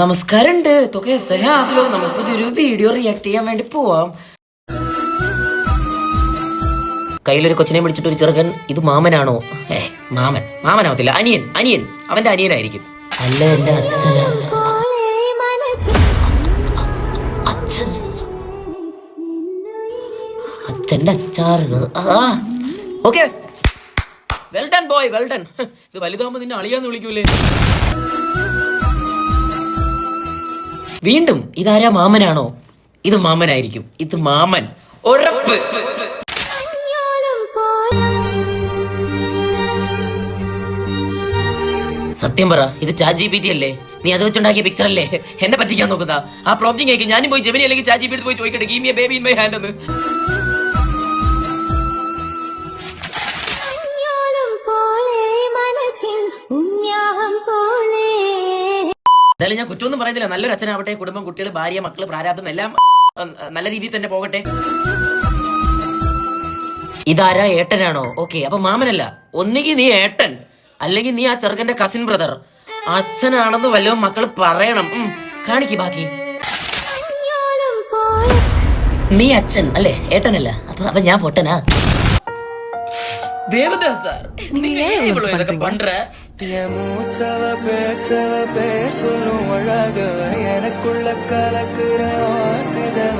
നമസ്കാരമുണ്ട്. തൊക്കെ സഹാബിലോ നമുക്ക് ഒരു വീഡിയോ റിയാക്ട് ചെയ്യാൻ വേണ്ടി പോവാം. കയ്യിലൊരു കൊച്ചിനെ പിടിച്ചിട്ട് ഒരു ചെറുക്കൻ ഇത് മാമനാണോ? ഏ മാമൻ. മാമനാവത്തില്ല. അനിയൻ. അനിയൻ. അവന്റെ അനിയനായിരിക്കും. അല്ല എന്റെ അച്ഛൻ. അച്ഛന്റെ അച്ചാറുകൾ ഓക്കെ വെൽ ബോയ് വെൽ ഇത് വലുതാകുമ്പോ നിന്നെ അളിയാന്ന് വിളിക്കൂലേ? വീണ്ടും ഇതാരാ മാമനാണോ? ഇത് മാമനായിരിക്കും. ഇത് മാമൻ. ഉറപ്പ്. സത്യം പറ ഇത് ചാറ്റ് ജി പി ടി അല്ലേ? നീ അത് വെച്ചുണ്ടാക്കിയ പിക്ചർ അല്ലേ? എന്നെ പറ്റിക്കാൻ നോക്കുന്ന ആ പ്രോംപ്റ്റിംഗ് ആയിരിക്കും ഞാനും പോയി ജെമിനി അല്ലെങ്കിൽ ചാറ്റ് ജി പി ടി പോയി ചോദിക്കട്ടെ. Gimme a baby in my hand എന്ന്. എന്തായാലും ഞാൻ കുറ്റമൊന്നും പറയുന്നില്ല നല്ലൊരു അച്ഛനാവട്ടെ കുടുംബം കുട്ടികൾ ഭാര്യ മക്കൾ പ്രാരാബ്ദം എല്ലാം നല്ല രീതിയിൽ തന്നെ പോകട്ടെ. ഇതാരാ ഏട്ടനാണോ? ഓക്കെ അപ്പൊ മാമനല്ല. ഒന്നുകിൽ നീ ഏട്ടൻ അല്ലെങ്കിൽ നീ ആ ചെറുക്കന്റെ കസിൻ ബ്രദർ അച്ഛനാണെന്ന് വല്ലതും മക്കൾ പറയണം. കാണിക്ക് ബാക്കി. നീ അച്ഛൻ അല്ലേ? ഏട്ടനല്ല. അപ്പൊ അപ്പൊ ഞാൻ പൊട്ടനാ? ദേവദാസ് സാർ ഇതൊക്കെ പண்ற என் மூச்சவ பேச்சவ பேர் சொல்லும் அழகவ எனக்குள்ள கலக்குற ஆக்சிஜன்